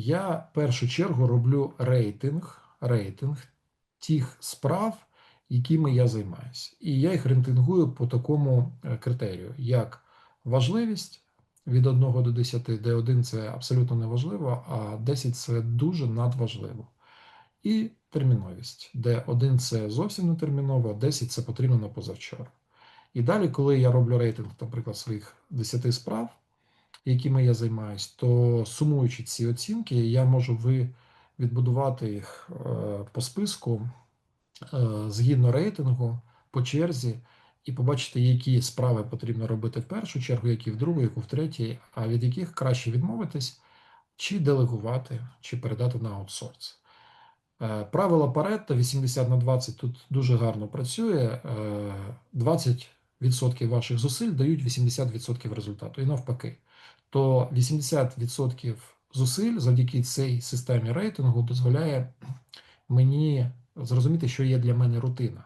я в першу чергу роблю рейтинг, рейтинг тих справ, якими я займаюся. І я їх рейтингую по такому е, критерію, як важливість від 1 до 10, де 1 це абсолютно неважливо, а 10 це дуже надважливо. І терміновість, де 1 це зовсім не терміново, а 10 це потрібно на позавчора. І далі, коли я роблю рейтинг, наприклад, своїх 10 справ, якими я займаюсь, то сумуючи ці оцінки, я можу ви відбудувати їх е, по списку е, згідно рейтингу, по черзі, і побачити, які справи потрібно робити в першу чергу, які в другу, яку в третій, а від яких краще відмовитись, чи делегувати, чи передати на аутсорс. Е, Правило Паретта 80 на 20 тут дуже гарно працює. 20 40% ваших зусиль дають 80% результату і навпаки. То 80% зусиль завдяки цій системі рейтингу дозволяє мені зрозуміти, що є для мене рутина.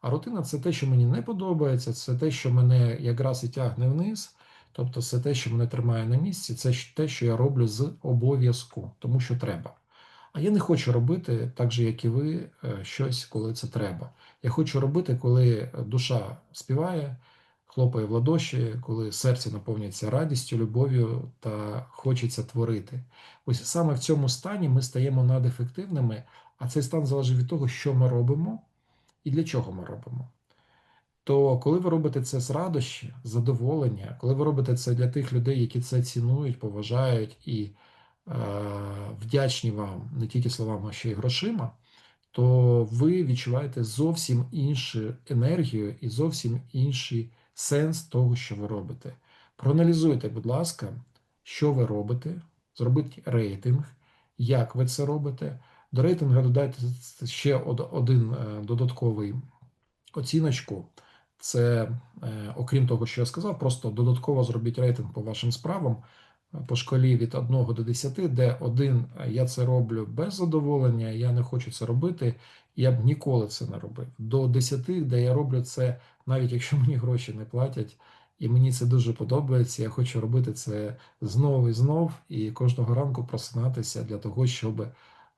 А рутина це те, що мені не подобається, це те, що мене якраз і тягне вниз. Тобто, це те, що мене тримає на місці, це те, що я роблю з обов'язку, тому що треба. А я не хочу робити так же, як і ви, е, щось, коли це треба. Я хочу робити, коли душа співає, хлопає в ладоші, коли серце наповнюється радістю, любов'ю та хочеться творити. Ось саме в цьому стані ми стаємо надефективними, а цей стан залежить від того, що ми робимо і для чого ми робимо. То коли ви робите це з радощі, задоволення, коли ви робите це для тих людей, які це цінують, поважають і е, вдячні вам не тільки словами, а ще й грошима, то ви відчуваєте зовсім іншу енергію і зовсім інший сенс того, що ви робите. Проаналізуйте, будь ласка, що ви робите, зробіть рейтинг, як ви це робите. До рейтингу додайте ще один е, додатковий оціночку. Це, е, окрім того, що я сказав, просто додатково зробіть рейтинг по вашим справам е, по шкалі від 1 до 10, де 1 я це роблю без задоволення, я не хочу це робити, я б ніколи це не робив. До 10, де я роблю це, навіть якщо мені гроші не платять, і мені це дуже подобається, я хочу робити це знов і знов, і кожного ранку просинатися для того, щоб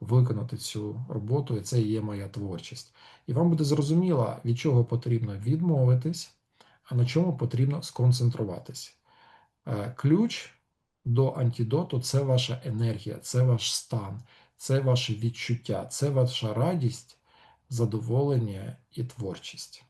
виконати цю роботу, і це є моя творчість. І вам буде зрозуміло, від чого потрібно відмовитись, а на чому потрібно сконцентруватись. Е, Ключ до антидоту це ваша енергія, це ваш стан, це ваше відчуття, це ваша радість, задоволення і творчість.